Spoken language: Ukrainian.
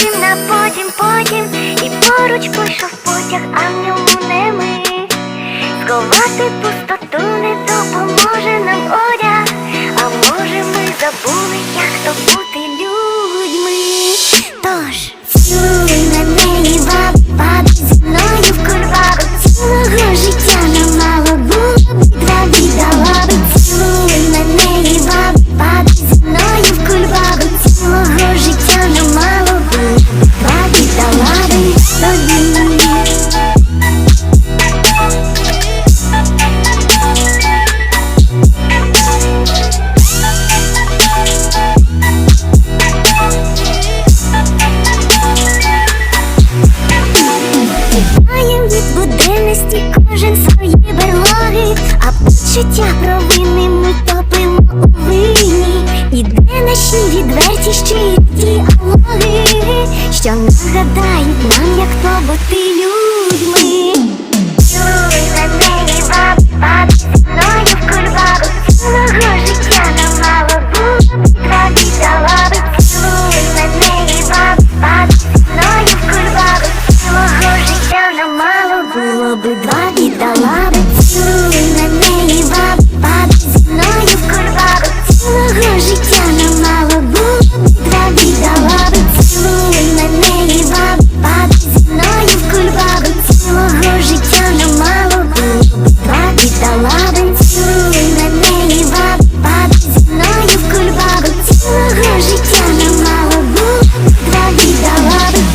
потім на потім, потім І поруч пішов потяг, а в ньому не ми. Сховати пустоту не допоможе нам одяг А може ми забули, як то бути буденності кожен свої берлоги, а почуття провини ми топимо у вині. І де наші відверті щирі діалоги, що нагадають нам, як то бути людьми. би два віддала би Цілуй на неї баб, баб зі мною в корвабу Цілого життя не мало було два віддала би Цілуй на неї баб, баб зі мною в корвабу Цілого життя не мало було два віддала би Цілуй на неї баб, баб зі мною в корвабу Цілого життя не мало було два віддала би